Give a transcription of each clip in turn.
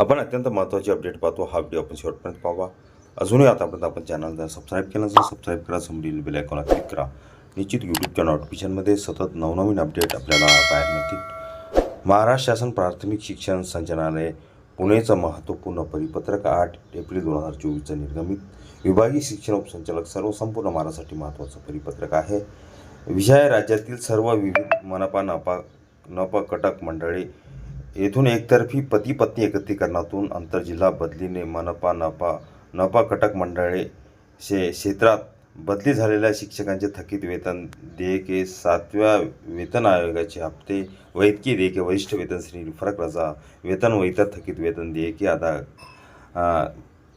आपण अत्यंत महत्त्वाची अपडेट पाहतो. हा व्हिडिओ आपण शेवटपर्यंत पाहावा अजूनही आतापर्यंत आपण चॅनलला सबस्क्राईब केलं नसेल सबस्क्राईब करा. समोरील बेल आयकॉनला क्लिक करा. निश्चित यूट्यूबच्या नोटिफिकेशनमध्ये सतत नवनवीन अपडेट आपल्याला पाहायला मिळतील. महाराष्ट्र शासन प्राथमिक शिक्षण संचालनालय पुणेचं महत्त्वपूर्ण परिपत्रक आठ एप्रिल दोन हजार चोवीसचं निर्गमित. विभागीय शिक्षण उपसंचालक सर्व संपूर्ण महाराष्ट्रासाठी महत्त्वाचं परिपत्रक आहे. विषय राज्यातील सर्व विविध मनपा नपा नप कटक मंडळे येथून एकतर्फी पती पत्नी एकत्रीकरणातून आंतरजिल्हा बदलीने मनपा नपा नपा कटक मंडळे शे क्षेत्रात बदली झालेल्या शिक्षकांचे थकीत वेतन देयके सातव्या वेतन आयोगाचे हप्ते वैद्यकीय देयके वरिष्ठ वेतन श्रेणी फरक रजा वेतन व इतर थकीत वेतन देयके अदा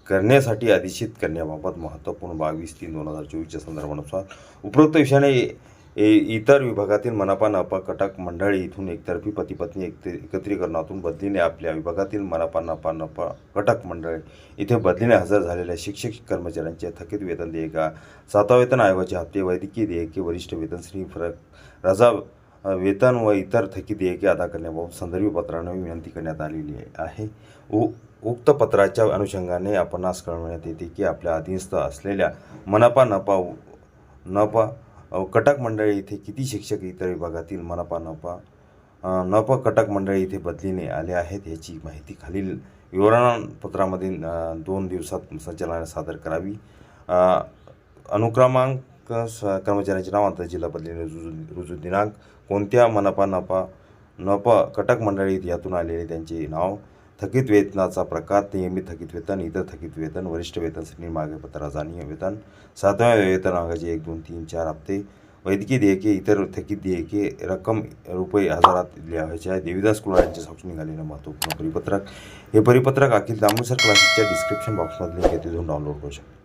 करण्यासाठी अधिसूचित करण्याबाबत महत्त्वपूर्ण बावीस तीन दोन हजार चोवीसच्या संदर्भानुसार उपरोक्त विषयाने ए- इतर विभागातील मनपा नपा कटक मंडळी इथून एकतर्फी पतीपत्नी एकत्रीकरणातून बदलीने आपल्या विभागातील मनपा नपा नपा कटक मंडळी इथे बदलीने हजर झालेल्या शिक्षक कर्मचाऱ्यांचे थकीत वेतन देयका सातवा वेतन आयोगाचे हप्ते वैद्यकीय देयके वरिष्ठ वेतन श्री फरक रजा वेतन व इतर थकीत देयके अदा करण्याबाबत संदर्भी पत्राने विनंती करण्यात आलेली आहे. उ उक्त पत्राच्या अनुषंगाने आपणास कळवण्यात येते की आपल्या अधीनस्थ असलेल्या मनपा नपा नपा कटक मंडळी इथे किती शिक्षक इतर विभागातील मनपा नपा नप कटक मंडळी इथे बदलीने आले आहेत याची माहिती खालील विवरणपत्रामध्ये दोन दिवसात संचालनाने सादर करावी. अनुक्रमांक स- कर्मचाऱ्यांचे नाव आंतरजिल्हा बदलीने रुजू रुजू दिनांक कोणत्या मनपा नपा नप कटक मंडळीत यातून आलेले त्यांचे नाव थकीत वेतनाचा प्रकार नियमित थकीत वेतन इतर थकीत वेतन वरिष्ठ वेतन श्रेणी मागे पत्र वेतन सातव्या वेतन अंगाचे एक दोन तीन चार हप्ते वैद्यकीय देयके इतर थकीत देयके रक्कम रुपये हजारात लिहायच्या देवीदास कुलाळ्यांच्या साक्षी निघालेलं महत्त्वपूर्ण परिपत्रक. हे परिपत्रक अखिल दामोसर क्लासेसच्या डिस्क्रिप्शन बॉक्समधले लिंक डाउनलोड करू शकता.